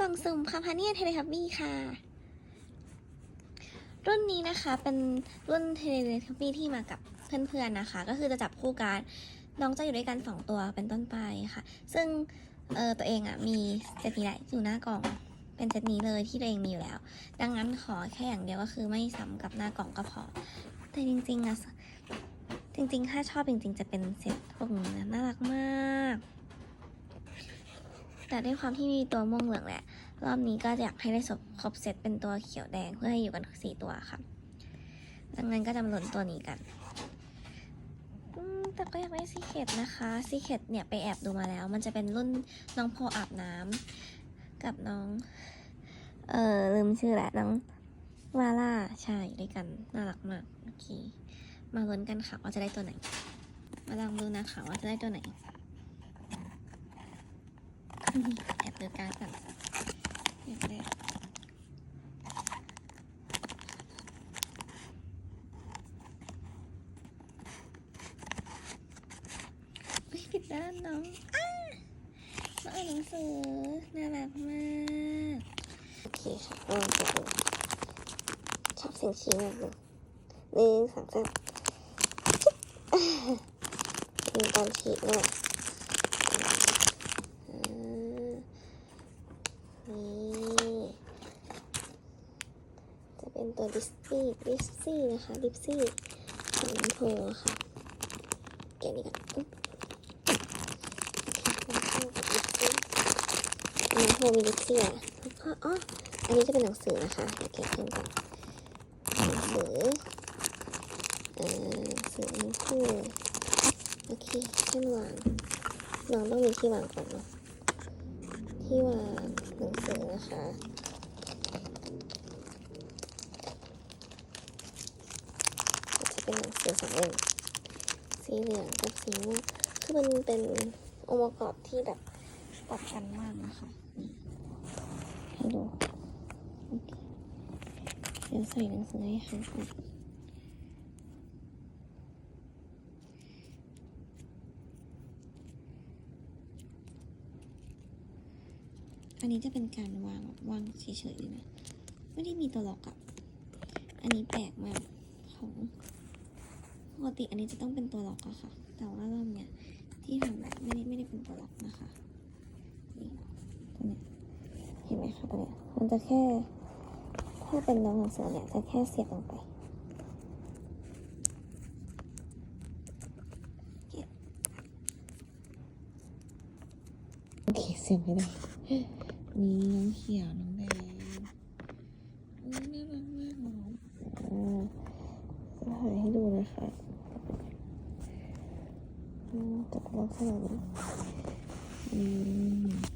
กล่องสุ่มคาพาเนียเทเลทับบี้ค่ะ รุ่นนี้นะคะเป็นรุ่นเทเลทับบี้ที่มากับเพื่อนๆนะคะ ก็คือจะจับคู่การดน้องจะอยู่ด้วยกันสองตัวเป็นต้นไปค่ะ ซึ่งเออตัวเองอะมีเซตนี้แหละอยู่หน้ากล่องเป็นเซตนี้เลยที่ตัวเองมีอยู่แล้ว ดังนั้นขอแค่อย่างเดียวก็คือไม่ซ้ำกับหน้ากล่องก็พอแต่จริงๆอะจริงๆ ถ้าชอบจริง ๆ จะเป็นเซตพวกนี้นะน่ารักมาก แต่ด้วยความที่มีตัวม่วงเหลืองแหละ รอบนี้ก็อยากให้ได้ครบเซตเป็นตัวเขียวแดงเพื่อให้อยู่กันสี่ตัวค่ะ ดังนั้นก็จะมาลุ้นตัวนี้กัน แต่ก็อยากได้ซีเคดนะคะซีเคดเนี่ยไปแอบดูมาแล้ว มันจะเป็นรุ่นน้องโพอาบน้ำกับน้อง เออลืมชื่อแหละน้องวาล่าใช่ด้วยกัน น่ารักมากโอเคมาลุ้นกันค่ะว่าจะได้ตัวไหน มาลองดูนะคะว่าจะได้ตัวไหน แอบดูการ์ดก่อนอยากได้ผิดด้านน้องอ้ามาอ่านหนังสือน่ารักมาก โอเคค่ะลองดูชอบเสียงชี้มากเลยหนึ่งสองสามจิ๊บมีการฉีดด้วยอ่านี่จะเป็น ตัวดิสซี่ดิสซี่นะคะดิสซี่ของน้ำโพค่ะแกะนี่ก่อนอุ๊บโอเคน้ำโพกับดิสซี่น้ำโพมีดิสซี่อะแล้วก็อ๋ออันนี้จะเป็นหนังสือนะคะเดี๋ยวแกเพิ่มก่อนหนังสือเอ่อหนังสือทั้งโอเคให้วางน้องต้องมีที่วางก่อนเนาะที่วางหนังสือนะคะจะ เป็นสือสองเล่มสีเหลืองกับสีม่วงคือมันเป็นองค์ประกอบที่แบบตัดกันมากนะคะนี่ให้ดูเดี๋ยวใส่หนังสือให้เขาก่อนอันนี้จะเป็นการวางวางเฉยๆเลยนะ ไม่ได้มีตัวล็อกอะอันนี้แปลกมากของ ปกติอันนี้จะต้องเป็นตัวล็อกอะค่ะ แต่ว่ารอบเนี้ยที่ทำแบบไม่ได้ไม่ได้เป็นตัวล็อกนะคะนี่ตัวเนี้ยเห็นไหมคะตัวเนี้ยมันจะแค่ถ้าเป็นน้องหนังสือเนี่ยจะแค่เสียบลงไปโอเคเสียบไม่ได้มีน้องเขียวน้องแดงอุ๊ยน่ารักมากน้องอ่าจะถ่ายให้ดูนะคะ อืมจะเป็